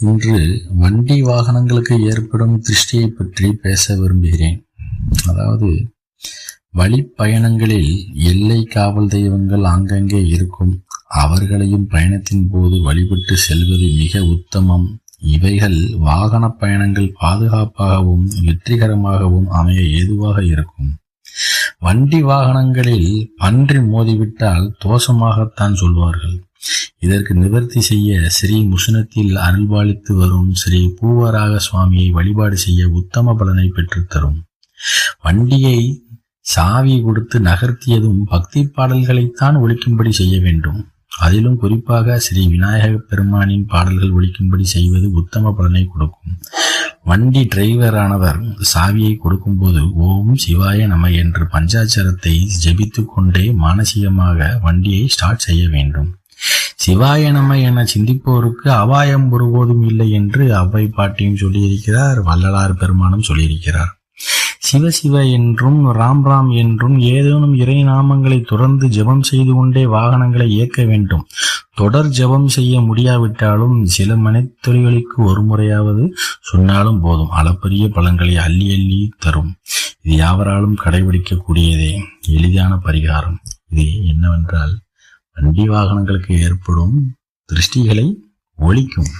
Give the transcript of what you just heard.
இன்று வண்டி வாகனங்களுக்கு ஏற்படும் திருஷ்டியை பற்றி பேச விரும்புகிறேன். அதாவது வழிப்பயணங்களில் எல்லை காவல் தெய்வங்கள் ஆங்கங்கே இருக்கும். அவர்களையும் பயணத்தின் போது வழிபட்டு செல்வது மிக உத்தமம். இவைகள் வாகன பயணங்கள் பாதுகாப்பாகவும் வெற்றிகரமாகவும் அமைய ஏதுவாக இருக்கும். வண்டி வாகனங்களில் பன்றி மோதிவிட்டால் தோஷமாகத்தான் சொல்வார்கள். இதற்கு நிவர்த்தி செய்ய ஸ்ரீ முசுனத்தில் அருள்பாலித்து வரும் ஸ்ரீ பூவராக சுவாமியை வழிபாடு செய்ய உத்தம பலனை பெற்றுத்தரும் வண்டியை சாவி கொடுத்து நகர்த்தியதும் பக்தி பாடல்களைத்தான் ஒழிக்கும்படி செய்ய வேண்டும். அதிலும் குறிப்பாக ஸ்ரீ விநாயக பெருமானின் பாடல்கள் ஒழிக்கும்படி செய்வது உத்தம பலனை கொடுக்கும். வண்டி டிரைவரானவர் சாவியை கொடுக்கும்போது ஓம் சிவாய நம என்று பஞ்சாச்சரத்தை ஜெபித்துக்கொண்டே மானசீகமாக வண்டியை ஸ்டார்ட் செய்ய வேண்டும். சிவாய நம என சிந்திப்போருக்கு அபாயம் ஒருபோதும் இல்லை என்று அவ்வை பாட்டியும் சொல்லியிருக்கிறார் வள்ளலார் பெருமானும் சொல்லியிருக்கிறார். சிவ சிவ என்றும் ராம் ராம் என்றும் ஏதேனும் இறை நாமங்களை தொடர்ந்து ஜெபம் செய்து கொண்டே வாகனங்களை இயக்க வேண்டும். தொடர் ஜெபம் செய்ய முடியாவிட்டாலும் சில மனைத்தொழில்களுக்கு ஒரு முறையாவது சொன்னாலும் போதும். அளப்பரிய பலன்களை அள்ளி அள்ளி தரும். இது யாவராலும் கடைபிடிக்கக்கூடியதே. எளிதான பரிகாரம். இது என்னவென்றால் வண்டி வாகனங்களுக்கு ஏற்படும் திருஷ்டிகளை ஒழிக்கும்.